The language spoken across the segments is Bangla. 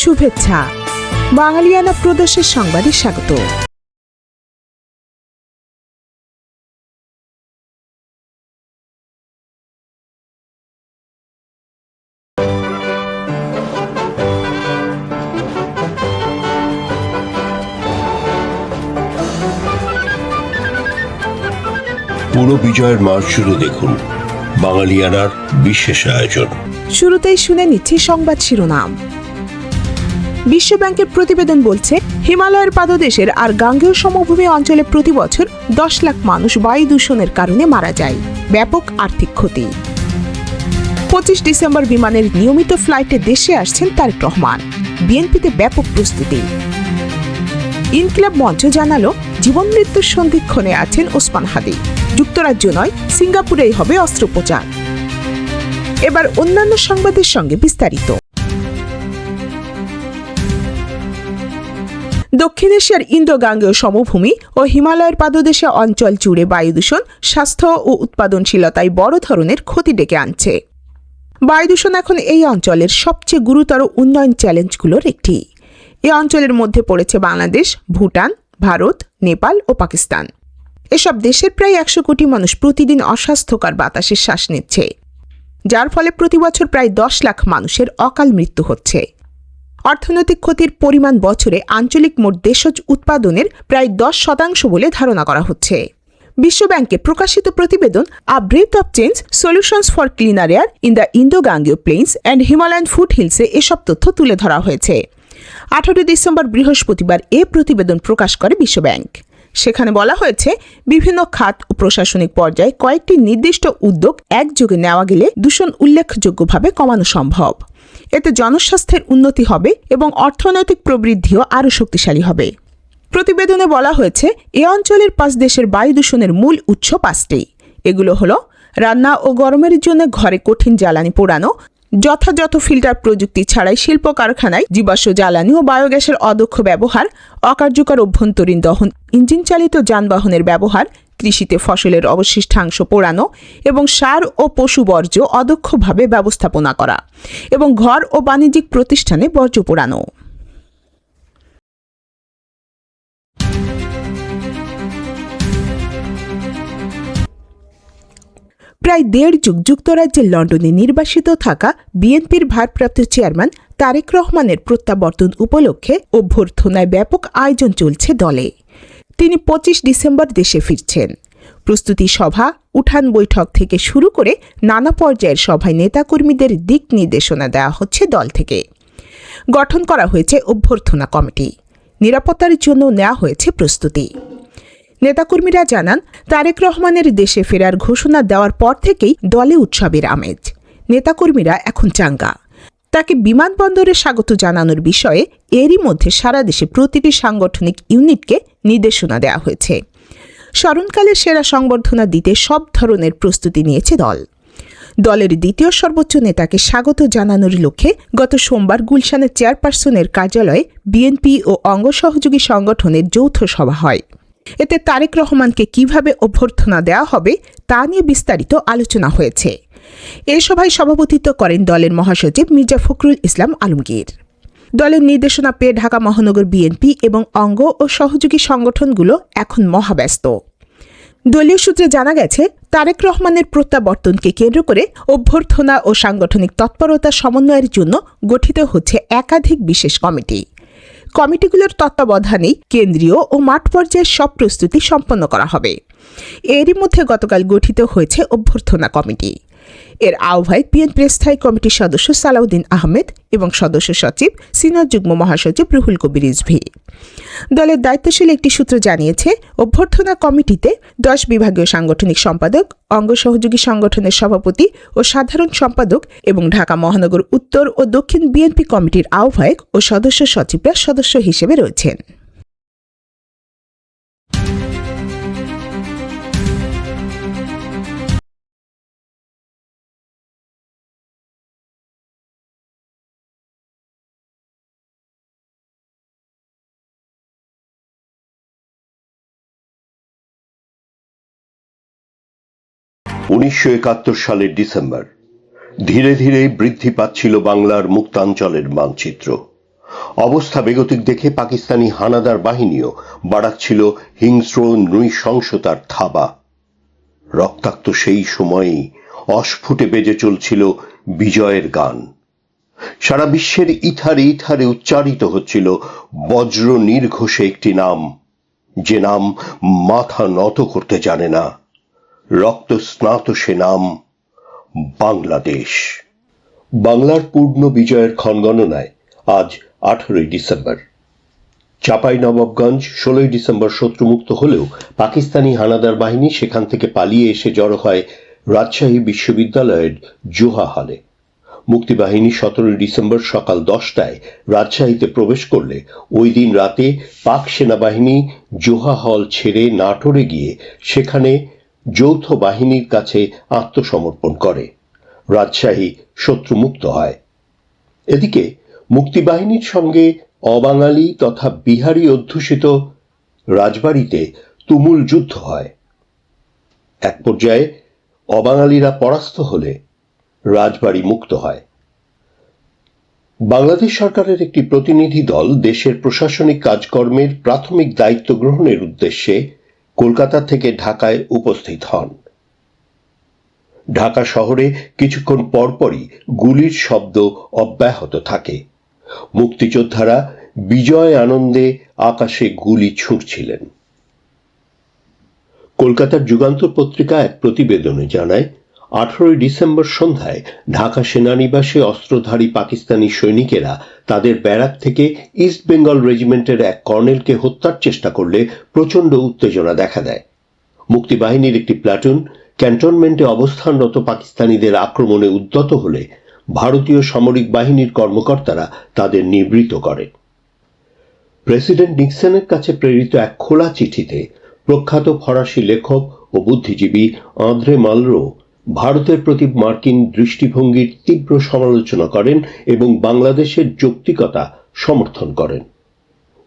শুভেচ্ছা। বাঙালিয়ানা প্রদেশের সংবাদে স্বাগত। পুরো বিজয়ের মাস শুরু দেখুন। বাঙালিয়ানার বিশেষ আয়োজন। শুরুতেই শুনে নিচ্ছি সংবাদ শিরোনাম। বিশ্বব্যাংকের প্রতিবেদন বলছে, হিমালয়ের পাদদেশের আর গাঙ্গেয় সমভূমি অঞ্চলে প্রতি বছর দশ লাখ মানুষ বায়ু দূষণের কারণে মারা যায়। ব্যাপক আর্থিক ক্ষতি। পঁচিশ ডিসেম্বর বিমানের নিয়মিত ফ্লাইটে দেশে আসছেন তারেক রহমান। বিএনপিতে ব্যাপক প্রস্তুতি। ইনকিলাব মঞ্চ জানালো, জীবন মৃত্যুর সন্ধিক্ষণে আছেন ওসমান হাদি। যুক্তরাজ্য নয়, সিঙ্গাপুরেই হবে অস্ত্রোপচার। এবার অন্যান্য সংবাদের সঙ্গে বিস্তারিত। দক্ষিণ এশিয়ার ইন্দো গাঙ্গেয় সমভূমি ও হিমালয়ের পাদদেশে অঞ্চল জুড়ে বায়ু দূষণ, স্বাস্থ্য ও উৎপাদনশীলতায় বড় ধরনের ক্ষতি ডেকে আনছে। বায়ু দূষণ এখন এই অঞ্চলের সবচেয়ে গুরুতর উন্নয়ন চ্যালেঞ্জগুলোর একটি। এ অঞ্চলের মধ্যে পড়েছে বাংলাদেশ, ভুটান, ভারত, নেপাল ও পাকিস্তান। এসব দেশের প্রায় একশো কোটি মানুষ প্রতিদিন অস্বাস্থ্যকর বাতাসের শ্বাস নিচ্ছে, যার ফলে প্রতি বছর প্রায় দশ লাখ মানুষের অকাল মৃত্যু হচ্ছে। অর্থনৈতিক ক্ষতির পরিমাণ বছরে আঞ্চলিক মোট দেশজ উৎপাদনের প্রায় দশ শতাংশ বলে ধারণা করা হচ্ছে। বিশ্বব্যাংকে প্রকাশিত প্রতিবেদন a breath of change solutions for cleaner air in the Indo গাঙ্গীয় plains and Himalayan food হিলসে এসব তথ্য তুলে ধরা হয়েছে। আঠারোই ডিসেম্বর বৃহস্পতিবার এ প্রতিবেদন প্রকাশ করে বিশ্বব্যাংক। সেখানে বলা হয়েছে, বিভিন্ন খাত ও প্রশাসনিক পর্যায়ে কয়েকটি নির্দিষ্ট উদ্যোগ একযোগে নেওয়া গেলে দূষণ উল্লেখযোগ্যভাবে কমানো সম্ভব। এতে জনস্বাস্থ্যের উন্নতি হবে এবং অর্থনৈতিক প্রবৃদ্ধিও আরও শক্তিশালী হবে। প্রতিবেদনে বলা হয়েছে, এ অঞ্চলের পাঁচ দেশের বায়ু দূষণের মূল উৎস পাঁচটি। এগুলো হলো, রান্না ও গরমের জন্য ঘরে কঠিন জ্বালানি পোড়ানো যথাযথ ফিল্টার প্রযুক্তি ছাড়াই শিল্প কারখানায় জীবাশ্ম জ্বালানি ও বায়োগ্যাসের অদক্ষ ব্যবহার, অকার্যকর অভ্যন্তরীণ দহন ইঞ্জিন চালিত যানবাহনের ব্যবহার, কৃষিতে ফসলের অবশিষ্টাংশ পোড়ানো এবং সার ও পশু বর্জ্য অদক্ষভাবে ব্যবস্থাপনা করা এবং ঘর ও বাণিজ্যিক প্রতিষ্ঠানে বর্জ্য পোড়ানো। প্রায় দেড় যুগ যুক্তরাজ্যের লন্ডনে নির্বাসিত থাকা বিএনপির ভারপ্রাপ্ত চেয়ারম্যান তারেক রহমানের প্রত্যাবর্তন উপলক্ষে অভ্যর্থনায় ব্যাপক আয়োজন চলছে দলে। তিনি পঁচিশ ডিসেম্বর দেশে ফিরছেন। প্রস্তুতি সভা, উঠান বৈঠক থেকে শুরু করে নানা পর্যায়ের সভায় নেতাকর্মীদের দিক নির্দেশনা দেওয়া হচ্ছে দল থেকে। গঠন করা হয়েছে অভ্যর্থনা কমিটি। নিরাপত্তার জন্য নেওয়া হয়েছে প্রস্তুতি। নেতাকর্মীরা জানান, তারেক রহমানের দেশে ফেরার ঘোষণা দেওয়ার পর থেকেই দলে উৎসবের আমেজ। নেতাকর্মীরা এখন চাঙ্গা। তাকে বিমানবন্দরে স্বাগত জানানোর বিষয়ে এরই মধ্যে সারা দেশে প্রতিটি সাংগঠনিক ইউনিটকে নির্দেশনা দেওয়া হয়েছে। স্মরণকালের সেরা সংবর্ধনা দিতে সব ধরনের প্রস্তুতি নিয়েছে দল। দলের দ্বিতীয় সর্বোচ্চ নেতাকে স্বাগত জানানোর লক্ষ্যে গত সোমবার গুলশানের চেয়ারপারসনের কার্যালয়ে বিএনপি ও অঙ্গ সহযোগী সংগঠনের যৌথ সভা হয়। এতে তারেক রহমানকে কীভাবে অভ্যর্থনা দেওয়া হবে, তা নিয়ে বিস্তারিত আলোচনা হয়েছে। এ সভায় সভাপতিত্ব করেন দলের মহাসচিব মির্জা ফখরুল ইসলাম আলমগীর। দলের নির্দেশনা পেয়ে ঢাকা মহানগর বিএনপি এবং অঙ্গ ও সহযোগী সংগঠনগুলো এখন মহাব্যস্ত। দলীয় সূত্রে জানা গেছে, তারেক রহমানের প্রত্যাবর্তনকে কেন্দ্র করে অভ্যর্থনা ও সাংগঠনিক তৎপরতা সমন্বয়ের জন্য গঠিত হচ্ছে একাধিক বিশেষ কমিটি। কমিটিগুলোর তত্ত্বাবধানেই কেন্দ্রীয় ও মাঠ পর্যায়ের সব প্রস্তুতি সম্পন্ন করা হবে। এরই মধ্যে গতকাল গঠিত হয়েছে অভ্যর্থনা কমিটি। এর আহ্বায়ক বিএনপি স্থায়ী কমিটির সদস্য সালাউদ্দিন আহমেদ এবং সদস্য সচিব, সিনিয়র যুগ্ম মহাসচিব রুহুল কবির রিজভি। দলের দায়িত্বশীল একটি সূত্র জানিয়েছে, অভ্যর্থনা কমিটিতে দশ বিভাগীয় সাংগঠনিক সম্পাদক, অঙ্গ সহযোগী সংগঠনের সভাপতি ও সাধারণ সম্পাদক এবং ঢাকা মহানগর উত্তর ও দক্ষিণ বিএনপি কমিটির আহ্বায়ক ও সদস্য সচিবরা সদস্য হিসেবে রয়েছেন। উনিশশো একাত্তর সালের ডিসেম্বর, ধীরে ধীরে বৃদ্ধি পাচ্ছিল বাংলার মুক্তাঞ্চলের মানচিত্র। অবস্থা বেগতিক দেখে পাকিস্তানি হানাদার বাহিনীও বাড়াচ্ছিল হিংস্র নৃশংসতার থাবা। রক্তাক্ত সেই সময়েই অস্ফুটে বেজে চলছিল বিজয়ের গান। সারা বিশ্বের ইথারে ইথারে উচ্চারিত হচ্ছিল বজ্র নির্ঘোষে একটি নাম, যে নাম মাথা নত করতে জানে না। রক্ত স্নাত সে নাম বাংলাদেশ। বাংলার পূর্ণ বিজয়ের ক্ষণগণনায় আজ আঠারোই ডিসেম্বর। চাপাই নবাবগঞ্জ ষোলোই ডিসেম্বর শত্রুমুক্ত হলেও পাকিস্তানি হানাদার বাহিনী সেখান থেকে পালিয়ে এসে জড়ো হয় রাজশাহী বিশ্ববিদ্যালয়ের জোহা হলে। মুক্তিবাহিনী সতেরোই ডিসেম্বর সকাল দশটায় রাজশাহীতে প্রবেশ করলে ওই দিন রাতে পাক সেনাবাহিনী জোহা হল ছেড়ে নাটোরে গিয়ে সেখানে যৌথ বাহিনীর কাছে আত্মসমর্পণ করে। রাজশাহী শত্রুমুক্ত হয়। এদিকে মুক্তিবাহিনীর সঙ্গে অবাঙালি তথা বিহারি অধ্যুষিত রাজবাড়িতে তুমুল যুদ্ধ হয়। এক পর্যায়ে অবাঙালিরা পরাস্ত হলে রাজবাড়ি মুক্ত হয়। বাংলাদেশ সরকারের একটি প্রতিনিধি দল দেশের প্রশাসনিক কাজকর্মের প্রাথমিক দায়িত্ব গ্রহণের উদ্দেশ্যে কলকাতা থেকে ঢাকায় উপস্থিত হন। ঢাকা শহরে কিছুক্ষণ পরপরই গুলির শব্দ অব্যাহত থাকে। মুক্তিযোদ্ধারা বিজয় আনন্দে আকাশে গুলি ছুঁড়ছিলেন। কলকাতার যুগান্তর পত্রিকা এক প্রতিবেদনে জানায় আঠারোই ডিসেম্বর সন্ধ্যায় ঢাকা সেনানিবাসে অস্ত্রধারী পাকিস্তানি সৈনিকেরা তাদের ব্যারাক থেকে ইস্ট বেঙ্গল রেজিমেন্টের এক কর্নেলকে হত্যার চেষ্টা করলে প্রচণ্ড উত্তেজনা দেখা দেয়। মুক্তিবাহিনীর একটি প্লাটুন ক্যান্টনমেন্টে অবস্থানরত পাকিস্তানিদের আক্রমণে উদ্যত হলে ভারতীয় সামরিক বাহিনীর কর্মকর্তারা তাদের নিবৃত করে। প্রেসিডেন্ট নিক্সনের কাছে প্রেরিত এক খোলা চিঠিতে প্রখ্যাত ফরাসি লেখক ও বুদ্ধিজীবী আন্দ্রে মালরো ভারতের প্রতি মার্কিন দৃষ্টিভঙ্গির তীব্র সমালোচনা করেন এবং বাংলাদেশের যৌক্তিকতা সমর্থন করেন।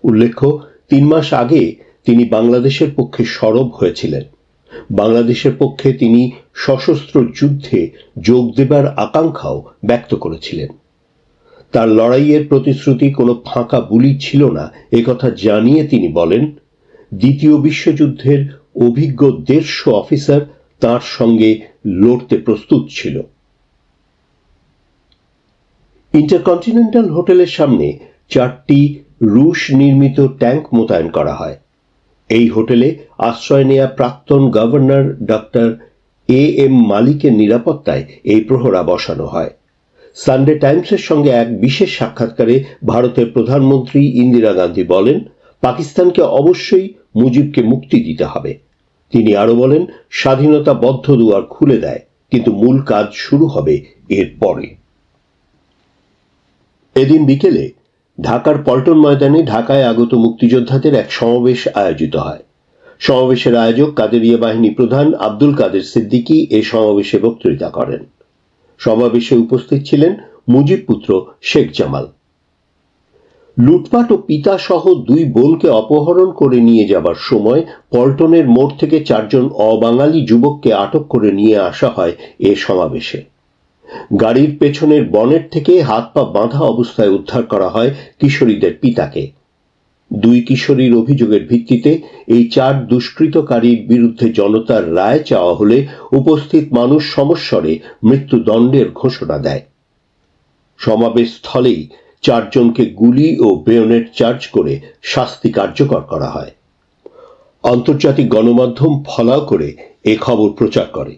উল্লেখ্য, তিন মাস আগে তিনি বাংলাদেশের পক্ষে সরব হয়েছিলেন। বাংলাদেশের পক্ষে তিনি সশস্ত্র যুদ্ধে যোগ দেবার আকাঙ্ক্ষাও ব্যক্ত করেছিলেন। তার লড়াইয়ের প্রতিশ্রুতি কোনো ফাঁকা বুলি ছিল না একথা জানিয়ে তিনি বলেন, দ্বিতীয় বিশ্বযুদ্ধের অভিজ্ঞ দেড়শো অফিসার তার সঙ্গে লড়তে প্রস্তুত ছিল। ইন্টারকন্টিনেন্টাল হোটেলের সামনে চারটি রুশ নির্মিত ট্যাঙ্ক মোতায়েন করা হয়। এই হোটেলে আশ্রয় নেয়া প্রাক্তন গভর্নর ডক্টর এ এম মালিকের নিরাপত্তায় এই প্রহরা বসানো হয়। সানডে টাইমসের সঙ্গে এক বিশেষ সাক্ষাৎকারে ভারতের প্রধানমন্ত্রী ইন্দিরা গান্ধী বলেন, পাকিস্তানকে অবশ্যই মুজিবকে মুক্তি দিতে হবে। তিনি আরও বলেন, স্বাধীনতা বদ্ধ দুয়ার খুলে দেয়, কিন্তু মূল কাজ শুরু হবে এর পরে। এদিন বিকেলে ঢাকার পল্টন ময়দানে ঢাকায় আগত মুক্তিযোদ্ধাদের এক সমাবেশ আয়োজিত হয়। সমাবেশের আয়োজক কাদেরিয়া বাহিনী প্রধান আব্দুল কাদের সিদ্দিকী এ সমাবেশে বক্তৃতা করেন। সমাবেশে উপস্থিত ছিলেন মুজিব পুত্র শেখ জামাল। লুটপাট ও পিতা সহ দুই বোনকে অপহরণ করে নিয়ে যাবার সময় পল্টনের মোড় থেকে চারজন অবাঙালি যুবককে আটক করে নিয়ে আসা হয় এ সমাবেশে। গাড়ির পেছনের বনেট থেকে হাত পা বাঁধা অবস্থায় উদ্ধার করা হয় কিশোরীদের পিতাকে। দুই কিশোরীর অভিযোগের ভিত্তিতে এই চার দুষ্কৃতকারীর বিরুদ্ধে জনতার রায় চাওয়া হলে উপস্থিত মানুষ সমস্বরে মৃত্যুদণ্ডের ঘোষণা দেয়। সমাবেশ স্থলেই চারজনকে গুলি ও বেয়নেট চার্জ করে শাস্তি কার্যকর করা হয়। আন্তর্জাতিক গণমাধ্যম ফলাও করে এ খবর প্রচার করে।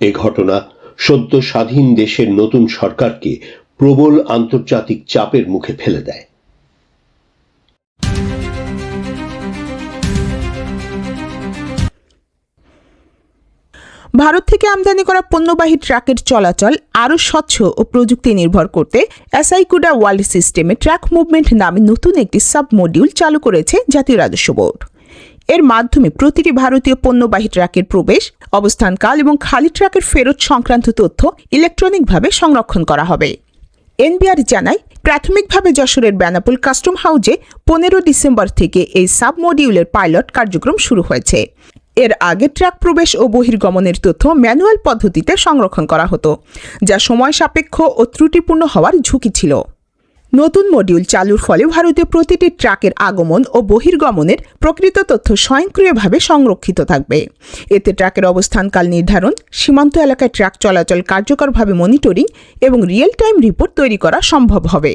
এ ঘটনা সদ্য স্বাধীন দেশের নতুন সরকারকে প্রবল আন্তর্জাতিক চাপের মুখে ফেলে দেয়। ভারত থেকে আমদানি করা পণ্যবাহী ট্রাকের চলাচল আরও স্বচ্ছ ও প্রযুক্তি নির্ভর করতে এসআইকুডা ওয়ার্ল্ড সিস্টেমে ট্রাক মুভমেন্ট নামে নতুন একটি সাব মডিউল চালু করেছে জাতীয় রাজস্ব বোর্ড। এর মাধ্যমে প্রতিটি ভারতীয় পণ্যবাহী ট্রাকের প্রবেশ, অবস্থানকাল এবং খালি ট্রাকের ফেরত সংক্রান্ত তথ্য ইলেকট্রনিকভাবে সংরক্ষণ করা হবে। এনবিআর জানায়, প্রাথমিকভাবে যশোরের বেনাপুল কাস্টম হাউজে পনেরো ডিসেম্বর থেকে এই সাব মডিউলের পাইলট কার্যক্রম শুরু হয়েছে। এর আগে ট্রাক প্রবেশ ও বহির্গমনের তথ্য ম্যানুয়াল পদ্ধতিতে সংরক্ষণ করা হতো, যা সময় সাপেক্ষ ও ত্রুটিপূর্ণ হওয়ার ঝুঁকি ছিল। নতুন মডিউল চালুর ফলে ভারতে প্রতিটি ট্রাকের আগমন ও বহির্গমনের প্রকৃত তথ্য স্বয়ংক্রিয়ভাবে সংরক্ষিত থাকবে। এতে ট্রাকের অবস্থানকাল নির্ধারণ, সীমান্ত এলাকায় ট্রাক চলাচল কার্যকরভাবে মনিটরিং এবং রিয়েল টাইম রিপোর্ট তৈরি করা সম্ভব হবে।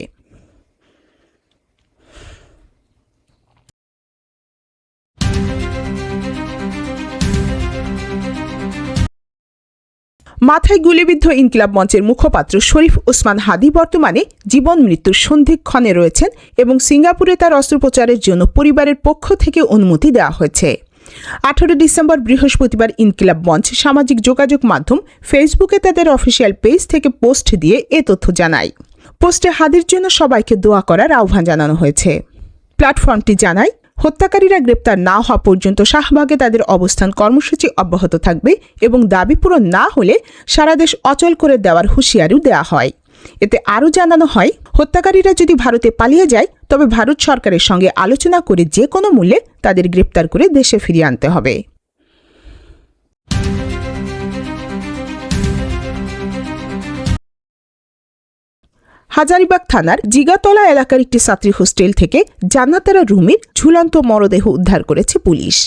মাথায় গুলিবিদ্ধ ইনকিলাব মঞ্চের মুখপাত্র শরীফ ওসমান হাদি বর্তমানে জীবন মৃত্যুর সন্ধিক্ষণে রয়েছেন এবং সিঙ্গাপুরে তার অস্ত্রোপচারের জন্য পরিবারের পক্ষ থেকে অনুমতি দেওয়া হয়েছে। আঠারো ডিসেম্বর বৃহস্পতিবার ইনকিলাব মঞ্চ সামাজিক যোগাযোগ মাধ্যম ফেসবুকে তাদের অফিসিয়াল পেজ থেকে পোস্ট দিয়ে এ তথ্য জানায়। পোস্টে হাদির জন্য সবাইকে দোয়া করার আহ্বান জানানো হয়েছে। প্ল্যাটফর্মটি জানায় হত্যাকারীরা গ্রেপ্তার না হওয়া পর্যন্ত শাহবাগে তাদের অবস্থান কর্মসূচি অব্যাহত থাকবে এবং দাবি পূরণ না হলে সারা দেশ অচল করে দেওয়ার হুঁশিয়ারিও দেওয়া হয়। এতে আরও জানানো হয়, হত্যাকারীরা যদি ভারতে পালিয়ে যায়, তবে ভারত সরকারের সঙ্গে আলোচনা করে যে কোনো মূল্যে তাদের গ্রেপ্তার করে দেশে ফিরিয়ে আনতে হবে। হাজারিবাগ থানার জিগাতলা এলাকার একটি ছাত্রী হোস্টেল থেকে জান্নাতারা রুমির ঝুলন্ত মরদেহ উদ্ধার করেছে পুলিশ।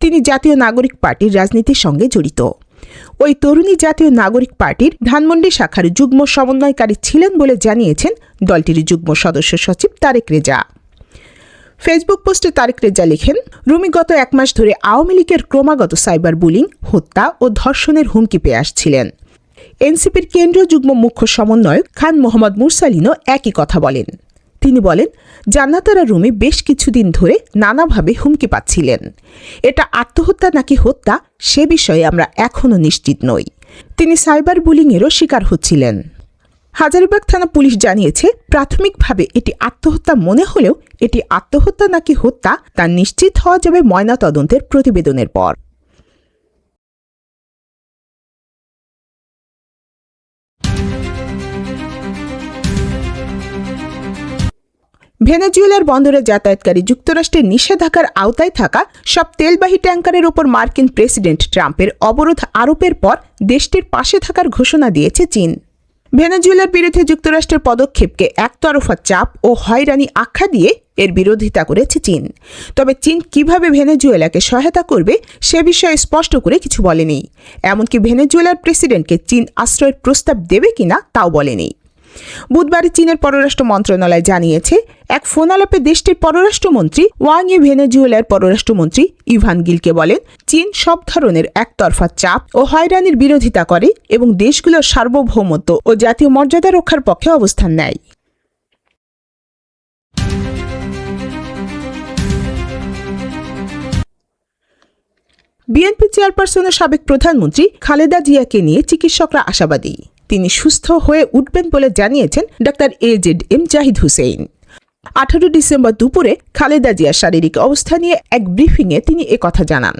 তিনি জাতীয় নাগরিক পার্টির রাজনীতির সঙ্গে জড়িত। ওই তরুণী জাতীয় নাগরিক পার্টির ধানমন্ডি শাখার যুগ্ম সমন্বয়কারী ছিলেন বলে জানিয়েছেন দলটির যুগ্ম সদস্য সচিব তারেক রেজা। ফেসবুক পোস্টে তারেক রেজা লিখেন, রুমি গত এক মাস ধরে আওয়ামী লীগের ক্রমাগত সাইবার বুলিং, হত্যা ও ধর্ষণের হুমকি পেয়ে আসছিলেন। এনসিপির কেন্দ্রীয় যুগ্ম মুখ্য সমন্বয়ক খান মোহাম্মদ মুরসালিনও একই কথা বলেন। তিনি বলেন, জান্নাতারা রুমি বেশ কিছুদিন ধরে নানাভাবে হুমকি পাচ্ছিলেন। এটা আত্মহত্যা নাকি হত্যা, সে বিষয়ে আমরা এখনও নিশ্চিত নই। তিনি সাইবার বুলিংয়েরও শিকার হচ্ছিলেন। হাজারিবাগ থানা পুলিশ জানিয়েছে, প্রাথমিকভাবে এটি আত্মহত্যা মনে হলেও এটি আত্মহত্যা নাকি হত্যা, তা নিশ্চিত হওয়া যাবে ময়নাতদন্তের প্রতিবেদনের পর। ভেনেজুয়েলার বন্দরে যাতায়াতকারী যুক্তরাষ্ট্রের নিষেধাজ্ঞার আওতায় থাকা সব তেলবাহী ট্যাঙ্কারের ওপর মার্কিন প্রেসিডেন্ট ট্রাম্পের অবরোধ আরোপের পর দেশটির পাশে থাকার ঘোষণা দিয়েছে চীন। ভেনেজুয়েলার বিরুদ্ধে যুক্তরাষ্ট্রের পদক্ষেপকে একতরফা চাপ ও হয়রানি আখ্যা দিয়ে এর বিরোধিতা করেছে চীন। তবে চীন কীভাবে ভেনেজুয়েলাকে সহায়তা করবে সে বিষয়ে স্পষ্ট করে কিছু বলেনি। এমনকি ভেনেজুয়েলার প্রেসিডেন্টকে চীন আশ্রয়ের প্রস্তাব দেবে কিনা তাও বলেনি। বুধবার চীনের পররাষ্ট্র মন্ত্রণালয় জানিয়েছে, এক ফোন আলাপে দেশটির পররাষ্ট্রমন্ত্রী ওয়াং ই ভেনেজুয়েলার পররাষ্ট্রমন্ত্রী ইভান গিলকে বলেন, চীন সব ধরনের একতরফা চাপ ও হয়রানির বিরোধিতা করে এবং দেশগুলোর সার্বভৌমত্ব ও জাতীয় মর্যাদা রক্ষার পক্ষে অবস্থান নেয়। বিএনপি চেয়ারপারসনের সাবেক প্রধানমন্ত্রী খালেদা জিয়াকে নিয়ে চিকিৎসকরা আশাবাদী। তিনি সুস্থ হয়ে উঠবেন বলে জানিয়েছেন doctor A Z M Zahid Hussain. আঠারো ডিসেম্বর দুপুরে খালেদা জিয়ার শারীরিক অবস্থা নিয়ে এক ব্রিফিংয়ে তিনি কথা জানান।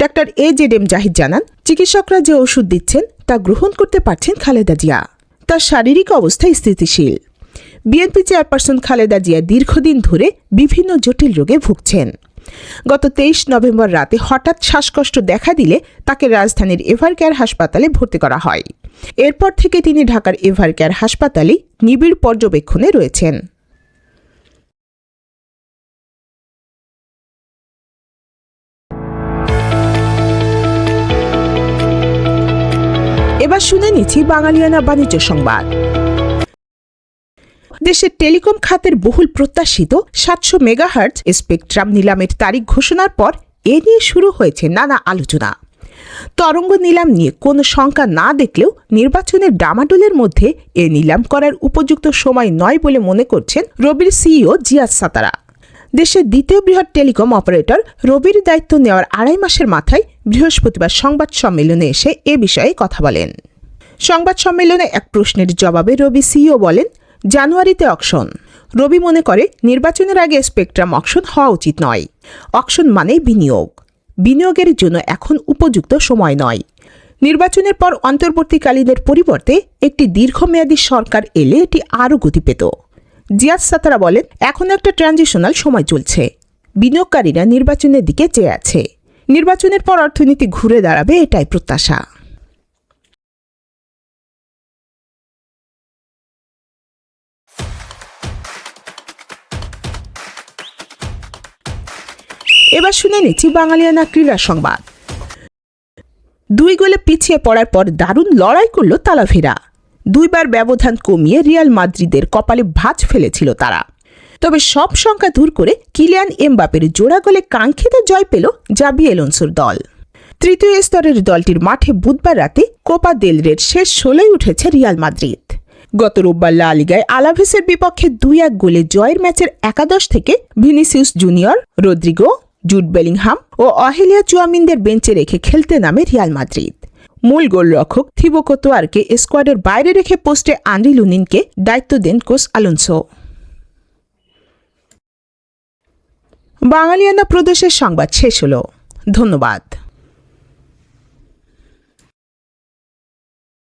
Doctor A Z M Zahid জানান, চিকিৎসকরা যে ওষুধ দিচ্ছেন তা গ্রহণ করতে পারছেন খালেদা জিয়া। তার শারীরিক অবস্থা স্থিতিশীল। বিএনপি চেয়ারপারসন খালেদা জিয়া দীর্ঘদিন ধরে বিভিন্ন জটিল রোগে ভুগছেন। গত তেইশ নভেম্বর রাতে হঠাৎ শ্বাসকষ্ট দেখা দিলে তাকে রাজধানীর এভারকেয়ার হাসপাতালে ভর্তি করা হয়। এরপর থেকে তিনি ঢাকার এভারকেয়ার হাসপাতালে নিবিড় পর্যবেক্ষণে রয়েছেন। এবার শুনে নিচ্ছি বাঙালিয়ানা বাণিজ্য সংবাদ। দেশের টেলিকম খাতের বহুল প্রত্যাশিত সাতশো মেগাহার্জ স্পেকট্রাম নিলামের তারিখ ঘোষণার পর এ নিয়ে শুরু হয়েছে নানা আলোচনা। তরঙ্গ নিলাম নিয়ে কোনো শঙ্কা না দেখলেও নির্বাচনের ডামাডোলের মধ্যে এ নিলাম করার উপযুক্ত সময় নয় বলে মনে করছেন রবির সিইও জিয়াদ সাতারা। দেশের দ্বিতীয় বৃহৎ টেলিকম অপারেটর রবির দায়িত্ব নেওয়ার আড়াই মাসের মাথায় বৃহস্পতিবার সংবাদ সম্মেলনে এসে এ বিষয়ে কথা বলেন। সংবাদ সম্মেলনে এক প্রশ্নের জবাবে রবি সিইও বলেন জানুয়ারিতে অকশন। রবি মনে করে, নির্বাচনের আগে স্পেকট্রাম অকশন হওয়া উচিত নয়। অকশন মানে বিনিয়োগ। বিনিয়োগের জন্য এখন উপযুক্ত সময় নয়। নির্বাচনের পর অন্তর্বর্তীকালীনের পরিবর্তে একটি দীর্ঘমেয়াদী সরকার এলে এটি আরও গতি পেত। জিয়াদ সাতারা বলেন, এখন একটা ট্রানজিশনাল সময় চলছে। বিনিয়োগকারীরা নির্বাচনের দিকে চেয়ে আছে। নির্বাচনের পর অর্থনীতি ঘুরে দাঁড়াবে এটাই প্রত্যাশা। এবার শুনে নিচ্ছি বাঙালিয়ানা ক্রীড়া সংবাদ। দুই গোলে পিছিয়ে পড়ার পর দারুণ লড়াই করল তালাভেরা। দুইবার ব্যবধান কমিয়ে রিয়াল মাদ্রিদের কপালে ভাঁজ ফেলেছিল তারা। তবে সব সংখ্যা দূর করে কিলিয়ান এমবাপের জোড়া গোলে কাঙ্ক্ষিত জয় পেল জাবি এলোনসোর দল। তৃতীয় স্তরের দলটির মাঠে বুধবার রাতে কোপা দেলরের শেষ ষোলোই উঠেছে রিয়াল মাদ্রিদ। গত রোববার লা লিগায় আলাভেসের বিপক্ষে দুই এক গোলে জয়ের ম্যাচের একাদশ থেকে Vinicius Junior, Rodrygo Jude Bellingham ও অহেলিয়া চুয়ামিনদের বেঞ্চে রেখে খেলতে নামে রিয়াল মাদ্রিদ। মূল গোলরক্ষক থিবো কোতোয়ারকে স্কোয়াডের বাইরে রেখে পোস্টে আন্দ্রি লুনিনকে দায়িত্ব দেন কোচ আলোনসো। বাঙালিয়ানা প্রদেশের সংবাদ শেষ হল। ধন্যবাদ।